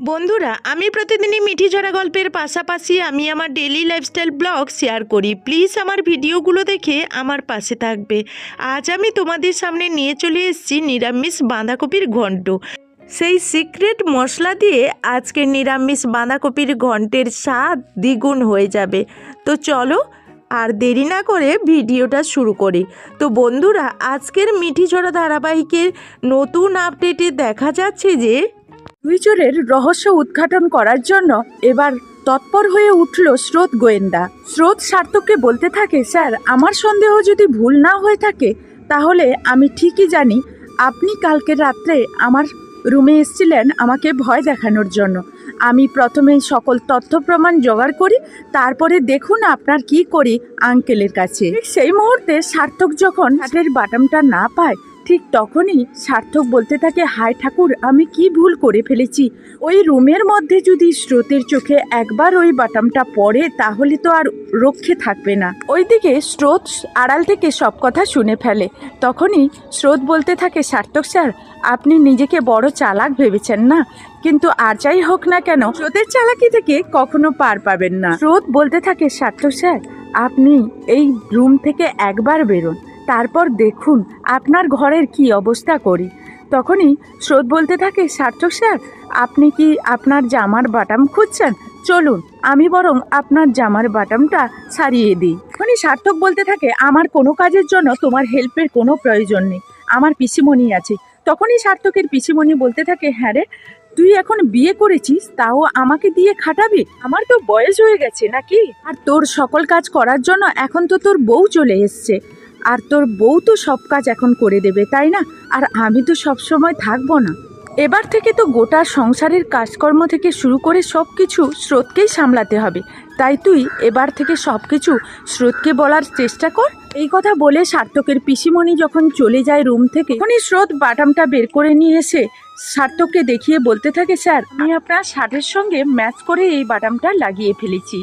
বন্ধুরা, আমি প্রতিদিনই মিঠি ঝরা গল্পের পাশাপাশি আমি আমার ডেলি লাইফস্টাইল ব্লগ শেয়ার করি। প্লিজ আমার ভিডিওগুলো দেখে আমার পাশে থাকবে। আজ আমি তোমাদের সামনে নিয়ে চলে এসেছি নিরামিষ বাঁধাকপির ঘন্ট। সেই সিক্রেট মশলা দিয়ে আজকের নিরামিষ বাঁধাকপির ঘন্টের স্বাদ দ্বিগুণ হয়ে যাবে। তো চলো আর দেরি না করে ভিডিওটা শুরু করি। তো বন্ধুরা, আজকের মিঠি ঝরা ধারাবাহিকের নতুন আপডেটে দেখা যাচ্ছে যে দুইজনের রহস্য উদ্ঘাটন করার জন্য এবার তৎপর হয়ে উঠল স্রোত গোয়েন্দা। স্রোত সার্থককে বলতে থাকে, স্যার, আমার সন্দেহ যদি ভুল না হয়ে থাকে, তাহলে আমি ঠিকই জানি আপনি কালকে রাত্রে আমার রুমে এসেছিলেন আমাকে ভয় দেখানোর জন্য। আমি প্রথমে সকল তথ্য প্রমাণ জোগাড় করি, তারপরে দেখুন আপনার কি করি আঙ্কেলের কাছে। সেই মুহূর্তে সার্থক যখন হাটের বাটামটা না পায় ঠিক তখনই সার্থক বলতে থাকে, হায় ঠাকুর, আমি কি ভুল করে ফেলেছি? ওই রুমের মধ্যে যদি স্রোতের চোখে একবার ওই বাটামটা পড়ে, তাহলে তো আর রক্ষে থাকবে না। ওইদিকে স্রোত আড়াল থেকে সব কথা শুনে ফেলে। তখনই স্রোত বলতে থাকে, সার্থক স্যার, আপনি নিজেকে বড় চালাক ভেবেছেন না? কিন্তু আর যাই হোক না কেন, স্রোতের চালাকি থেকে কখনো পার পাবেন না। স্রোত বলতে থাকে, সার্থক স্যার, আপনি এই রুম থেকে একবার বেরোন। তারপর দেখুন আপনার ঘরের কি অবস্থা করি। তখনই স্রোত বলতে থাকে, সার্থক স্যার, আপনি কি আপনার জামার বাটাম খুঁজছেন? চলুন, আমি বরং আপনার জামার বাটামটা সারিয়ে দিই। তখনই সার্থক বলতে থাকে, আমার কোনো কাজের জন্য তোমার হেল্পের কোনো প্রয়োজন নেই, আমার পিসিমণি আছে। তখনই সার্থকের পিসিমণি বলতে থাকে হ্যাঁ রে, তুই এখন বিয়ে করেছিস, তাও আমাকে দিয়ে খাটাবি? আমার তো বয়স হয়ে গেছে নাকি? আর তোর সকল কাজ করার জন্য এখন তো তোর বউ চলে এসছে। আর তোর বউ তো সব কাজ এখন করে দেবে, তাই না? আর আমি তো সব সময় থাকব না। এবার থেকে তো গোটা সংসারের কাজকর্ম থেকে শুরু করে সব কিছু স্রোতকেই সামলাতে হবে। তাই তুই এবার থেকে সব কিছু স্রোতকে বলার চেষ্টা কর। এই কথা বলে সার্থকের পিসিমণি যখন চলে যায় রুম থেকে, তখনই স্রোত বাটামটা বের করে নিয়ে এসে সার্থককে দেখিয়ে বলতে থাকে, স্যার, আমি আপনার শার্টের সঙ্গে ম্যাচ করে এই বাটামটা লাগিয়ে ফেলেছি।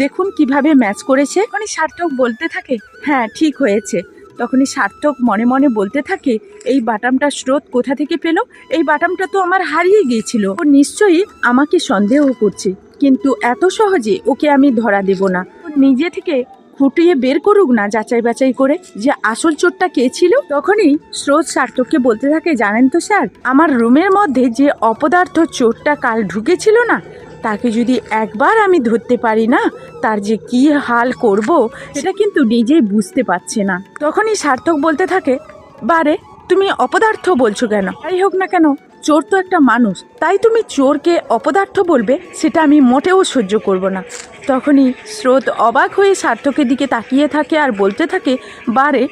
দেখুন কীভাবে ম্যাচ করেছে। তখনই সার্থক বলতে থাকে হ্যাঁ ঠিক হয়েছে। তখনই সার্থক মনে মনে বলতে থাকে, এই বাটামটা স্রোত কোথা থেকে পেল? এই বাটামটা তো আমার হারিয়ে গিয়েছিল। ও নিশ্চয়ই আমাকে সন্দেহ করছে, কিন্তু এত সহজে ওকে আমি ধরা দেব না। নিজে থেকে খুঁটিয়ে বের করুক না যাচাই বাছাই করে যে আসল চোরটা কে ছিল? তখনই স্রোত সার্থককে বলতে থাকে, জানেন তো স্যার, আমার রুমের মধ্যে যে অপদার্থ চোরটা কাল ঢুকেছিল না তাকে যদি একবার আমি ধরতে পারি না, তার যে কি হাল করব, সেটা কিন্তু নিজেই বুঝতে পারছে না। তখনই সার্থক বলতে থাকে, বারে, তুমি অপদার্থ বলছো কেন? যাই হোক না কেন, চোর তো একটা মানুষ। তাই তুমি চোরকে অপদার্থ বলবে, সেটা আমি মোটেও সহ্য করব না। তখনই স্রোত অবাক হয়ে সার্থকের দিকে তাকিয়ে থাকে আর বলতে থাকে, বারে,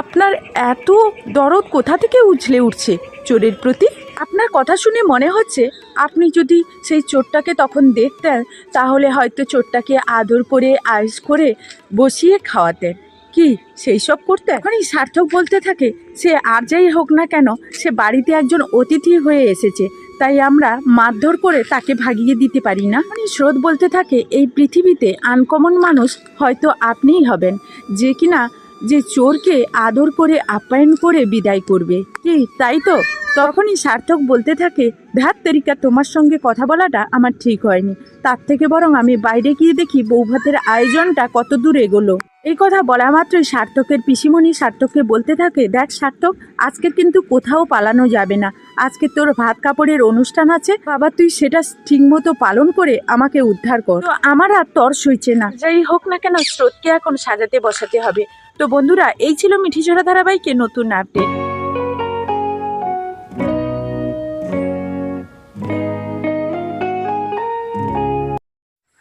আপনার এত দরদ কোথা থেকে উছলে উঠছে? চোরের প্রতি আপনার কথা শুনে মনে হচ্ছে আপনি যদি সেই চোরটাকে তখন দেখতেন, তাহলে হয়তো চোরটাকে আদর করে, আইস করে বসিয়ে খাওয়াতেন। কি সেই সব করতে? এখনই সার্থক বলতে থাকে, সে আর যাই হোক না কেন, সে বাড়িতে একজন অতিথি হয়ে এসেছে, তাই আমরা মারধর করে তাকে ভাগিয়ে দিতে পারি না। মানে স্রোত বলতে থাকে, এই পৃথিবীতে আনকমন মানুষ হয়তো আপনিই হবেন, যে কিনা যে চোরকে আদর করে, আপ্যায়ন করে বিদায় করবে। কি তাই তো? তখনই সার্থক বলতে থাকে ধ্যাত তেরিকা, তোমার সঙ্গে কথা বলাটা আমার ঠিক হয়নি। তার থেকে বরং আমি বাইরে গিয়ে দেখি বৌভাতের আয়োজনটা কত দূর এগোলো। এই কথা বলা মাত্রই সার্থকের পিসিমণি সার্থককে বলতে থাকে, দেখ সার্থক, আজকে কিন্তু কোথাও পালানো যাবে না। আজকে তোর ভাত কাপড়ের অনুষ্ঠান আছে, বাবা তুই সেটা ঠিকমতো পালন করে আমাকে উদ্ধার কর। তো আমার আর তর সইছে না। যাই হোক না কেন, স্রোতকে এখন সাজাতে বসাতে হবে। তো বন্ধুরা এই ছিল মিঠি ঝরা ধারাবাহিকে নতুন আপডেট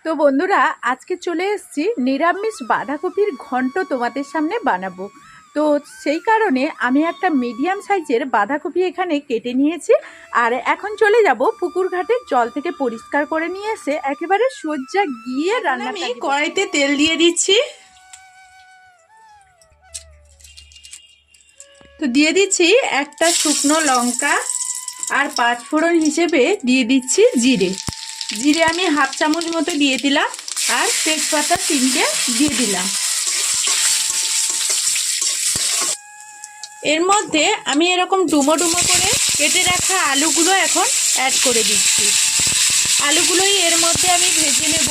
তো বন্ধুরা আজকে চলে এসছি নিরামিষ বাঁধাকপির ঘন্ট তোমাদের সামনে বানাবো। তো সেই কারণে আমি একটা মিডিয়াম সাইজের বাঁধাকপি এখানে কেটে নিয়েছি আর এখন চলে যাব পুকুর ঘাটে জল থেকে পরিষ্কার করে নিয়ে এসে একেবারে সজ্জা গিয়ে রান্না আমি কড়াইতে তেল দিয়ে দিচ্ছি। তো দিয়ে দিচ্ছি একটা শুকনো লঙ্কা আর পাঁচ ফোড়ন হিসেবে দিয়ে দিচ্ছি জিরে। জিরে আমি হাফ চামচ মতো দিয়ে দিলাম আর তেজপাতা তিনটে দিয়ে দিলাম। এর মধ্যে আমি এরকম ডুমো ডুমো করে কেটে রাখা আলুগুলো এখন অ্যাড করে দিচ্ছি। আলুগুলোই এর মধ্যে আমি ভেজে নেব।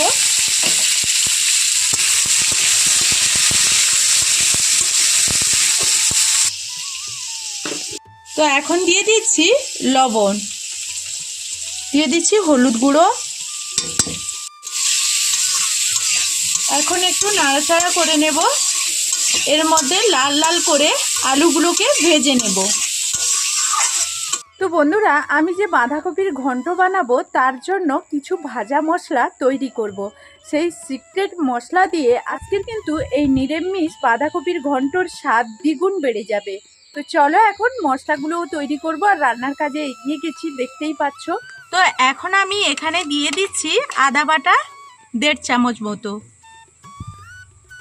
তো এখন দিয়ে দিচ্ছি লবণ। দিয়ে দিচ্ছি হলুদ গুঁড়ো। এখন একটু নাড়াচাড়া করে নেব। এর মধ্যে লাল লাল করে আলুগুলোকে ভেজে নেব। তো বন্ধুরা, আমি যে বাঁধাকপির ঘন্ট বানাবো, তার জন্য কিছু ভাজা মশলা তৈরি করব। সেই সিক্রেট মশলা দিয়ে আজকের কিন্তু এই নিরামিষ বাঁধাকপির ঘন্টর স্বাদ দ্বিগুণ বেড়ে যাবে। তো চলো এখন মশলাগুলোও তৈরি করব আর রান্নার কাজে এগিয়ে গেছি, দেখতেই পাচ্ছ। তো এখন আমি এখানে দিয়ে দিচ্ছি আদা বাটা দেড় চামচ মতো।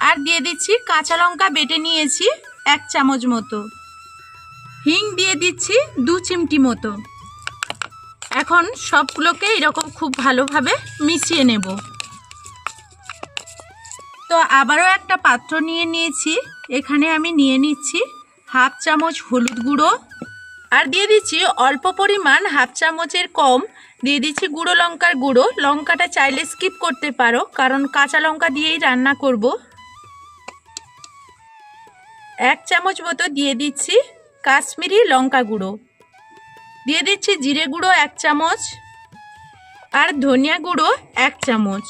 আর দিয়ে দিচ্ছি কাঁচা লঙ্কা বেটে নিয়েছি এক চামচ মতো। হিং দিয়ে দিচ্ছি দু চিমটি মতো। এখন সবগুলোকে এরকম খুব ভালোভাবে মিশিয়ে নেব। তো আবারও একটা পাত্র নিয়ে নিয়েছি। এখানে আমি নিয়ে নিচ্ছি হাফ চামচ হলুদ গুঁড়ো আর দিয়ে দিচ্ছি অল্প পরিমাণ হাফ চামচের কম। দিয়ে দিচ্ছি গুঁড়ো লঙ্কার গুঁড়ো। লঙ্কাটা চাইলে স্কিপ করতে পারো, কারণ কাঁচা লঙ্কা দিয়েই রান্না করব। এক চামচ মতো দিয়ে দিচ্ছি কাশ্মীরি লঙ্কা গুঁড়ো। দিয়ে দিচ্ছি জিরে গুঁড়ো এক চামচ আর ধনিয়া গুঁড়ো এক চামচ।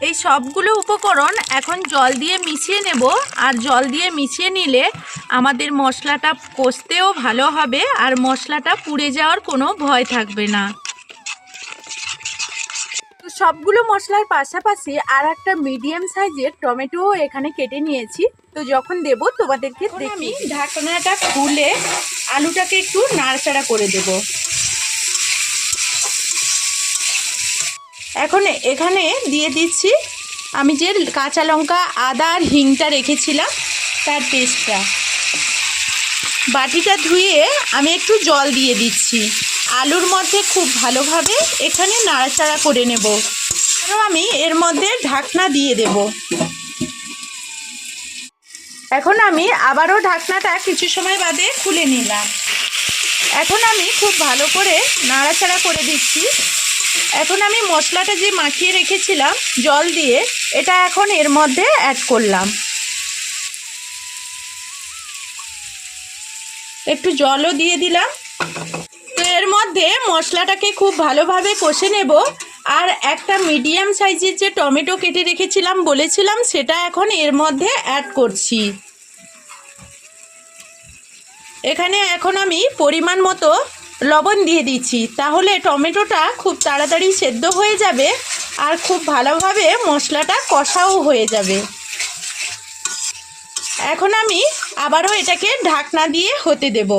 এই সবগুলো উপকরণ এখন জল দিয়ে মিশিয়ে নেব আর জল দিয়ে মিশিয়ে নিলে আমাদের মশলাটা কষতেও ভালো হবে আর মশলাটা পুড়ে যাওয়ার কোনো ভয় থাকবে না। তো সবগুলো মশলার পাশাপাশি আর একটা মিডিয়াম সাইজের টমেটোও এখানে কেটে নিয়েছি। তো যখন দেব তোমাদেরকে দেখি আমি ঢাকনাটা খুলে আলুটাকে একটু নাড়াচাড়া করে দেব। এখন এখানে দিয়ে দিচ্ছি, আমি যে কাঁচা লঙ্কা, আদা আর হিংটা রেখেছিলাম, তার পেস্টটা। বাটিটা ধুয়ে আমি একটু জল দিয়ে দিচ্ছি। আলুর মধ্যে খুব ভালোভাবে এখানে নাড়াচাড়া করে নেব। আরও আমি এর মধ্যে ঢাকনা দিয়ে দেবো। এখন আমি আবারও ঢাকনাটা কিছু সময় বাদে খুলে নিলাম। এখন আমি খুব ভালো করে নাড়াচাড়া করে দিচ্ছি। এখন আমি মশলাটা যে মাখিয়ে রেখেছিলাম, জল দিয়ে, এটা এখন এর মধ্যে অ্যাড করলাম। একটু জলও দিয়ে দিলাম। তো এর মধ্যে মশলাটাকে খুব ভালোভাবে কষে নেব। আর একটা মিডিয়াম সাইজের যে টমেটো কেটে রেখেছিলাম, বলেছিলাম, সেটা এখন এর মধ্যে অ্যাড করছি। এখানে এখন আমি পরিমাণ মতো লবণ দিয়ে দিচ্ছি। তাহলে টমেটোটা খুব তাড়াতাড়ি সেদ্ধ হয়ে যাবে আর খুব ভালোভাবে মশলাটা কষাও হয়ে যাবে। এখন আমি আবারও এটাকে ঢাকনা দিয়ে হতে দেব।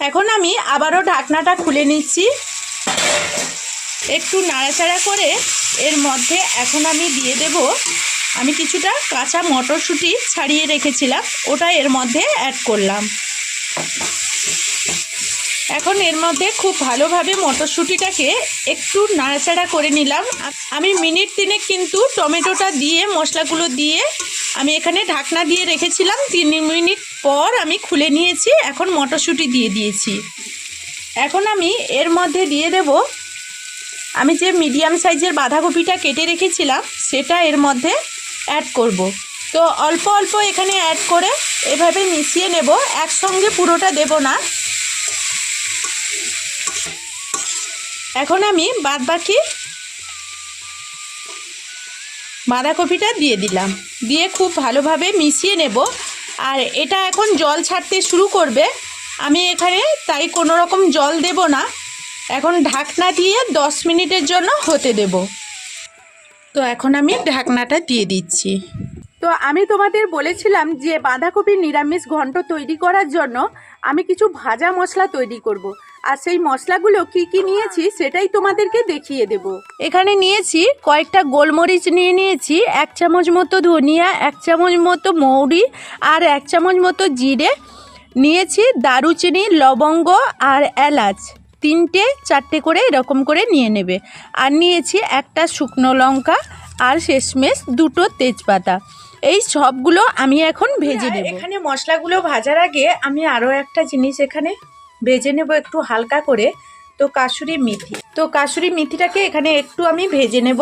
এখন আমি আবারও ঢাকনাটা খুলে নিচ্ছি। একটু নাড়াচাড়া করে এর মধ্যে এখন আমি দিয়ে দেব। আমি কিছুটা কাঁচা মটরশুঁটি ছাড়িয়ে রেখেছিলাম। ওটা এর মধ্যে অ্যাড করলাম। এখন এর মধ্যে খুব ভালোভাবে মটরশুঁটিটাকে একটু নাড়াচাড়া করে নিলাম। আমি মিনিট তিনেক কিন্তু টমেটোটা দিয়ে, মশলাগুলো দিয়ে আমি এখানে ঢাকনা দিয়ে রেখেছিলাম। তিন মিনিট পর আমি খুলে নিয়েছি, এখন মটরশুঁটি দিয়ে দিয়েছি। এখন আমি এর মধ্যে দিয়ে দেব, আমি যে মিডিয়াম সাইজের বাঁধাকপিটা কেটে রেখেছিলাম, সেটা এর মধ্যে অ্যাড করব। তো অল্প অল্প এখানে অ্যাড করে এভাবে মিশিয়ে নেব, একসঙ্গে পুরোটা দেব না। এখন আমি বাদ বাকি বাঁধাকপিটা দিয়ে দিলাম। দিয়ে খুব ভালোভাবে মিশিয়ে নেব। আর এটা এখন জল ছাড়তে শুরু করবে। আমি এখানে তাই কোনো রকম জল দেব না। এখন ঢাকনা দিয়ে দশ মিনিটের জন্য হতে দেব। তো এখন আমি ঢাকনাটা দিয়ে দিচ্ছি। তো আমি তোমাদের বলেছিলাম যে বাঁধাকপির নিরামিষ ঘন্ট তৈরি করার জন্য আমি কিছু ভাজা মশলা তৈরি করব। আর সেই মশলাগুলো কি কি নিয়েছি সেটাই তোমাদেরকে দেখিয়ে দেব। এখানে নিয়েছি কয়েকটা গোলমরিচ নিয়ে নিয়েছি এক চামচ মতো ধনিয়া এক চামচ মতো মৌরি আর এক চামচ মতো জিরে। নিয়েছি দারুচিনি লবঙ্গ আর এলাচ। তিনটে চারটে করে এরকম করে নিয়ে নেবে। আর নিয়েছি একটা শুকনো লঙ্কা আর শেষমেশ দুটো তেজপাতা। এই সবগুলো আমি এখন ভেজে নেব। এখানে মশলাগুলো ভাজার আগে আমি আরও একটা জিনিস এখানে ভেজে নেব একটু হালকা করে। তো কাসুরি মেথি। তো কাসুরি মেথিটাকে এখানে একটু আমি ভেজে নেব।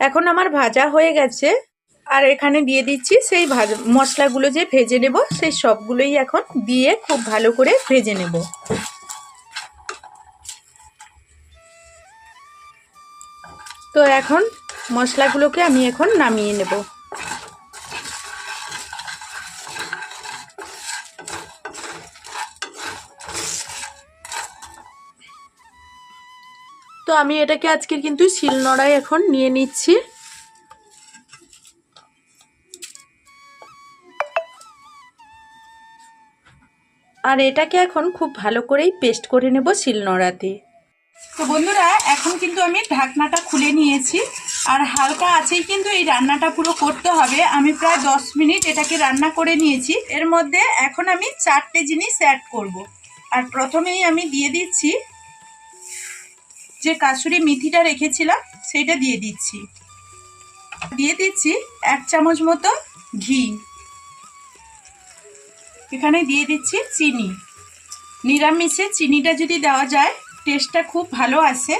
এখন আমার ভাজা হয়ে গেছে। আর এখানে দিয়ে দিচ্ছি সেই ভাজা, মশলাগুলো যে ভেজে নেব, সেই সবগুলোই এখন দিয়ে খুব ভালো করে ভেজে নেব। তো এখন মশলাগুলোকে আমি এখন নামিয়ে নেব। তো আমি এটাকে আজকে কিন্তু শিলনোড়ায় এখন নিয়ে নিচ্ছি। আর এটাকে এখন খুব ভালো করেই পেস্ট করে নেব শিলনোড়াতে। তো বন্ধুরা, এখন কিন্তু আমি ঢাকনাটা খুলে নিয়েছি। আর হালকা আছেই কিন্তু এই রান্নাটা পুরো করতে হবে। আমি প্রায় দশ মিনিট এটাকে রান্না করে নিয়েছি। এর মধ্যে এখন আমি চারটে জিনিস অ্যাড করব। আর প্রথমেই আমি দিয়ে দিচ্ছি যে কাসুরি মেথিটা রেখেছিলাম সেটা দিয়ে দিচ্ছি। দিয়ে দিচ্ছি এক চামচ মতো ঘি। এখানে দিয়ে দিচ্ছি চিনি। নিরামিষে চিনিটা যদি দেওয়া যায় টেস্টটা খুব ভালো আসে।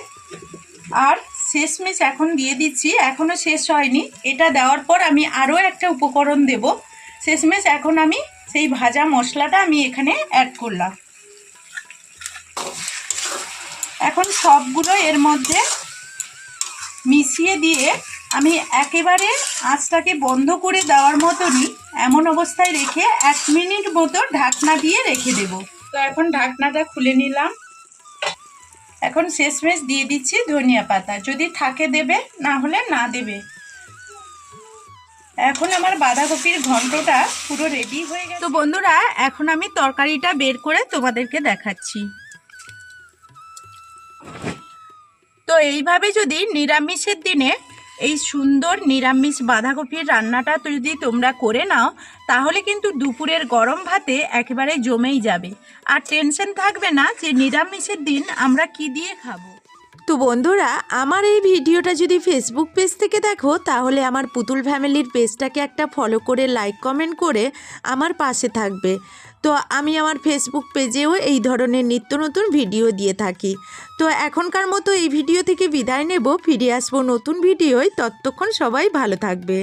আর শেষমেশ এখন দিয়ে দিচ্ছি এখনও শেষ হয়নি। এটা দেওয়ার পর আমি আরও একটা উপকরণ দেব। শেষমেশ এখন আমি সেই ভাজা মশলাটা আমি এখানে অ্যাড করলাম। এখন সবগুলো এর মধ্যে মিশিয়ে দিয়ে আমি একেবারে আঁচটাকে বন্ধ করে দেওয়ার মতনই এমন অবস্থায় রেখে এক মিনিট মতো ঢাকনা দিয়ে রেখে দেব। তো এখন ঢাকনাটা খুলে নিলাম। এখন শেষমেশ দিয়ে দিচ্ছি ধনিয়া পাতা। যদি থাকে দেবে, না হলে না দেবে। এখন আমার বাঁধাকপির ঘন্টটা পুরো রেডি হয়ে গেছে। তো বন্ধুরা, এখন আমি তরকারিটা বের করে তোমাদেরকে দেখাচ্ছি। তো এইভাবে যদি নিরামিষের দিনে এই সুন্দর নিরামিষ বাঁধাকপির রান্নাটা যদি তোমরা করে নাও, তাহলে কিন্তু দুপুরের গরম ভাতে একেবারে জমেই যাবে। আর টেনশন থাকবে না যে নিরামিষের দিন আমরা কি দিয়ে খাব। তো বন্ধুরা, আমার এই ভিডিওটা যদি ফেসবুক পেজ থেকে দেখো, তাহলে আমার পুতুল ফ্যামিলির পেজটাকে একটা ফলো করে লাইক কমেন্ট করে আমার পাশে থাকবে। তো আমি আমার ফেসবুক পেজেও এই ধরনের নিত্য নতুন ভিডিও দিয়ে থাকি। তো এখনকার মতো এই ভিডিও থেকে বিদায় নেব, ফিরে আসব নতুন ভিডিওয় ততক্ষণ সবাই ভালো থাকবে।